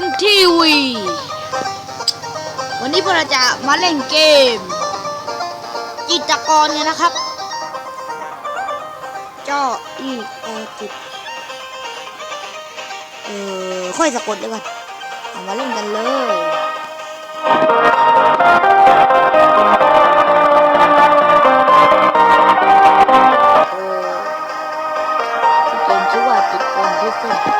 มทีวีวันนี้พวกเราจะมาเล่นเกม จิตรกรเนี่ยนะครับจ้ออีโอจิตเออค่อยสะกดเลยก่อนเอามาเล่นกันเลยเออเกมชื่อว่าจิตกรที่สุด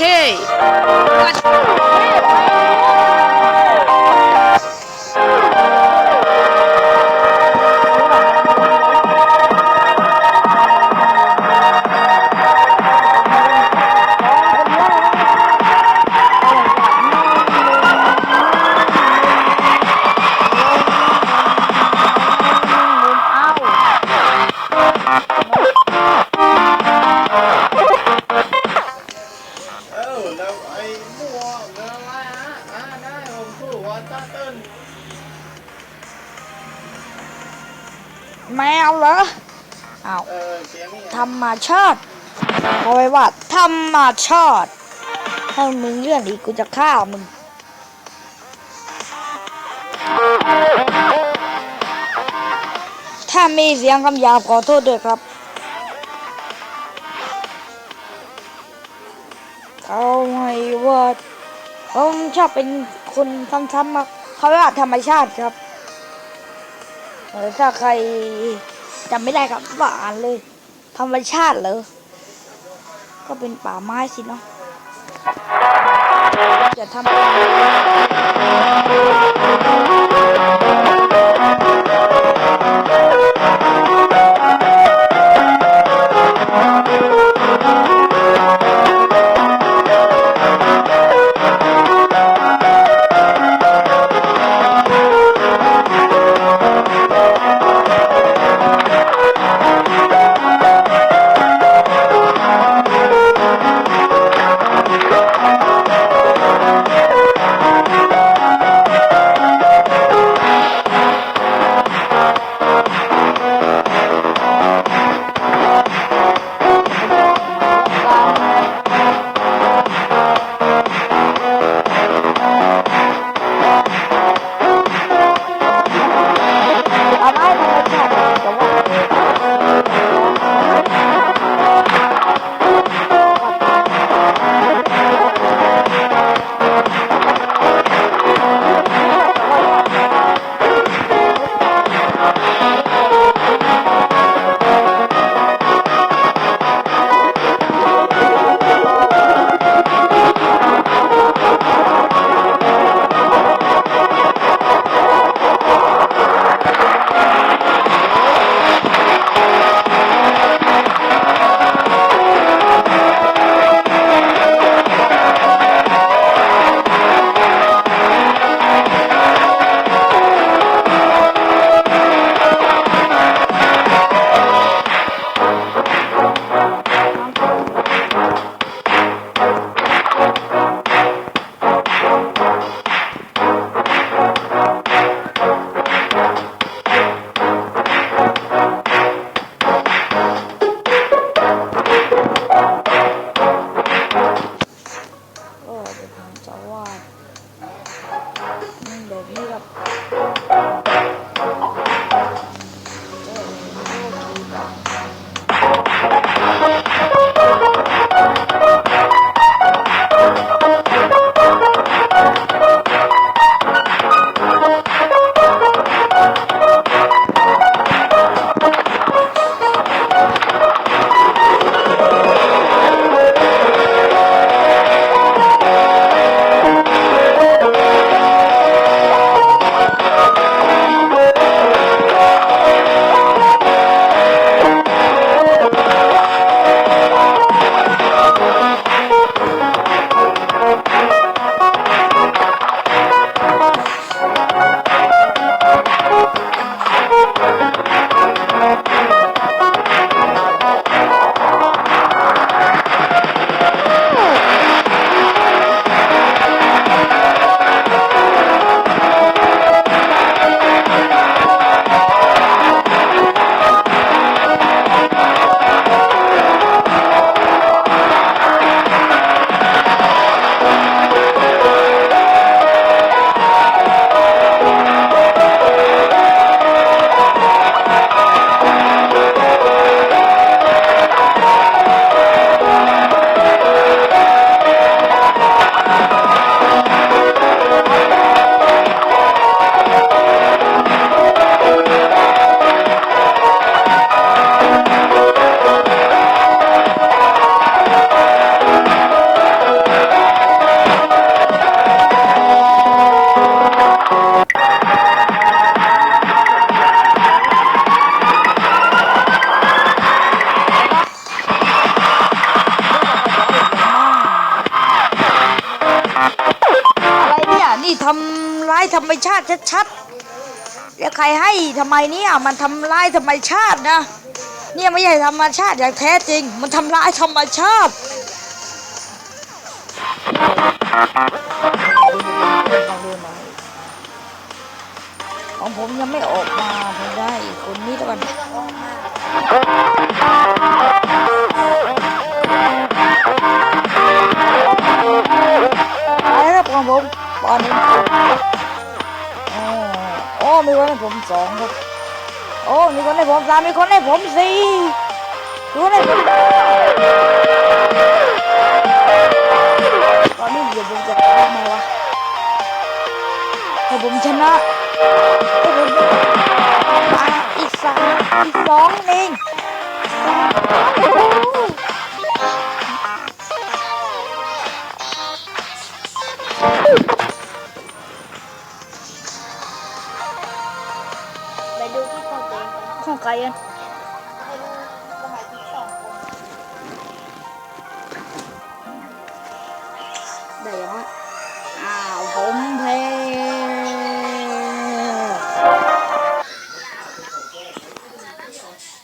จ แมวเหรออ้าวเออเสียงนี่ธรรมชาติเอาไว้ว่าธรรมชาติถ้ามึงเลื่อนอีกกูจะฆ่ามึงถ้ามีเสียงคำหยาบขอโทษด้วยครับเอาไงว่า ผมชอบเป็นคนซ้ำๆมาเขาเรียกว่าธรรมชาติครับเออถ้าใครจำไม่ได้ครับว่าอ่านเลย ธรรมชาติเหรอก็เป็นป่าไม้สิเนาะจะทำ ชัดๆแล้วใครให้ทำไมเนี่ยมันทำลายธรรมชาตินะ เนี่ยไม่ใช่ธรรมชาติอย่างแท้จริง มันทำลายธรรมชาติของผมยังไม่ออกมาผมได้อีกคนนี้แล้วกัน ผมสองครับ โอ้ มีคนให้ผมสามมีคนให้ผมสี่มีคนให้ผมตอนนี้เดี๋ยวผมจะทำไงวะถ้าผมชนะถ้าผมอีกสามอีกสองเอง ของใครอะได้ยังวะอ้าวผมแพ้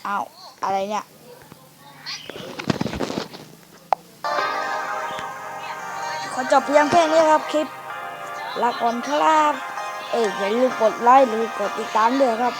อ้าวอะไรเนี่ยขอจบเพียงแค่นี้ครับคลิปลาก่อนครับ เอ้ยอย่าลืมกดไลค์หรือกดติดตามด้วยครับ